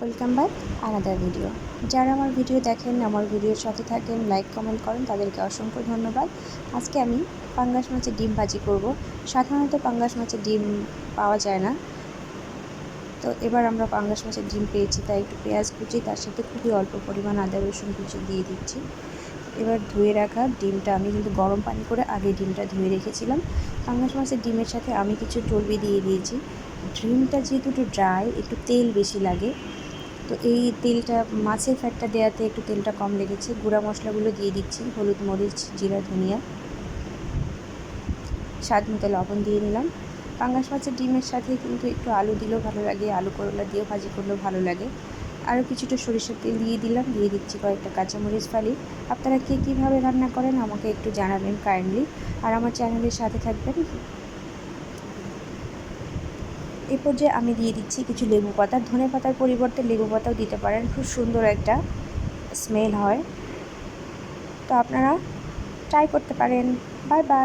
Welcome back আলাদা video. যারা আমার ভিডিও দেখেন, আমার ভিডিওর সাথে থাকেন লাইক কমেন্ট করেন, তাদেরকে অসংখ্য ধন্যবাদ। আজকে আমি পাঙ্গাস মাছের ডিম ভাজি করব। সাধারণত পাঙ্গাস মাছের ডিম পাওয়া যায় না। তো এবার আমরা পাঙ্গাস মাছের ডিম পেয়েছি, তাই একটু পেঁয়াজ কুচি, তার সাথে খুবই অল্প পরিমাণ আদা, রসুন কুচি দিয়ে দিচ্ছি। এবার ধুয়ে রাখা ডিমটা আমি কিন্তু গরম পানি করে আগে ডিমটা ধুয়ে রেখেছিলাম। পাঙ্গাস মাছের ডিমের সাথে আমি কিছু চর্বি দিয়ে দিয়েছি। ডিমটা যেহেতু একটু ড্রাই একটু তেল বেশি লাগে তো এই তেলটা, মাছের ফ্যাটটা দেওয়াতে একটু তেলটা কম লেগেছে। গুঁড়া মশলাগুলো দিয়ে দিচ্ছি, হলুদ, মরিচ, জিরা, ধনিয়া। স্বাদ মতো লবণ দিয়ে নিলাম। পাঙ্গাস মাছের ডিমের সাথে কিন্তু একটু আলু দিলেও ভালো লাগে, আলু করলা দিয়েও ভাজি করলেও ভালো লাগে। আরও কিছুটা সরিষার তেল দিয়ে দিলাম, দিয়ে দিচ্ছি কয়েকটা কাঁচামরিচ ফালি। আপনারা কে কীভাবে রান্না করেন আমাকে একটু জানাবেন কাইন্ডলি আর আমার চ্যানেলের সাথে থাকবেন এ পর্যায়ে আমি দিয়ে দিচ্ছি কিছু লেবু পাতা, ধনে পাতার পরিবর্তে লেবু পাতাও দিতে পারেন, খুব সুন্দর একটা স্মেল হয়। তো আপনারা ট্রাই করতে পারেন। Bye bye